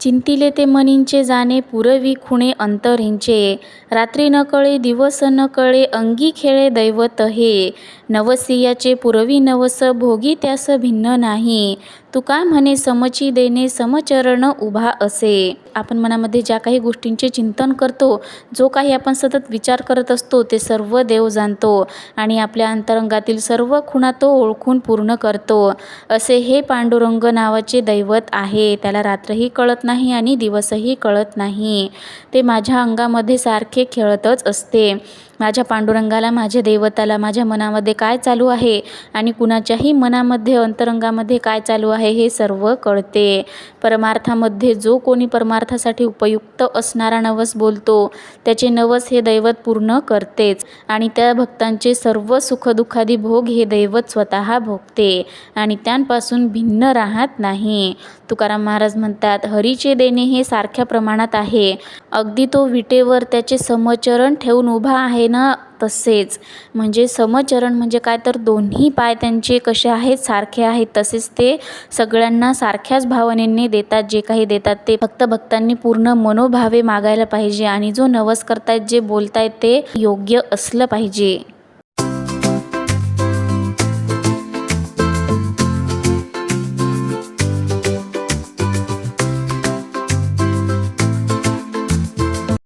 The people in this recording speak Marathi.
चिंतिले ते मनींचे जाणे पुरवी खुणे अंतर हिंचे रात्री न कळे दिवस न कळे अंगी खेळे दैवत हे. नवसियाचे पुरवी नवस भोगी त्यास भिन्न नाही. तुका म्हणे समची देणे समचरण उभा असे? आपण मनामध्ये ज्या काही गोष्टींचे चिंतन करतो जो काही आपण सतत विचार करत असतो ते सर्व देव जाणतो आणि आपल्या अंतरंगातील सर्व खुणा तो ओळखून पूर्ण करतो. असे हे पांडुरंग नावाचे दैवत आहे. त्याला रात्रही कळत नाही आणि दिवसही कळत नाही. ते माझ्या अंगामध्ये सारखे खेळतच असते. माझ्या पांडुरंगाला माझ्या दैवताला माझ्या मनामध्ये काय चालू आहे आणि कुणाच्याही मनामध्ये अंतरंगामध्ये काय चालू आहे हे सर्व कळते. परमार्थामध्ये जो कोणी परमार्थासाठी उपयुक्त असणारा नवस बोलतो त्याचे नवस हे दैवत पूर्ण करतेच आणि त्या भक्तांचे सर्व सुखदुःखादी भोग हे दैवत स्वतः भोगते आणि त्यांपासून भिन्न राहत नाही. तुकाराम महाराज म्हणतात हरीचे देणे हे सारख्या प्रमाणात आहे. अगदी तो विटेवर त्याचे समचरण ठेवून उभा आहे ना तसेच. म्हणजे समचरण म्हणजे काय? तर दोन्ही पाय त्यांचे कसे आहेत? सारखे आहेत. तसेच ते सगळ्यांना सारख्याच भावनेने देतात. जे काही देतात ते फक्त भक्तांनी पूर्ण मनोभावे मागायला पाहिजे आणि जो नवस करतायत जे बोलतायत ते योग्य असलं पाहिजे.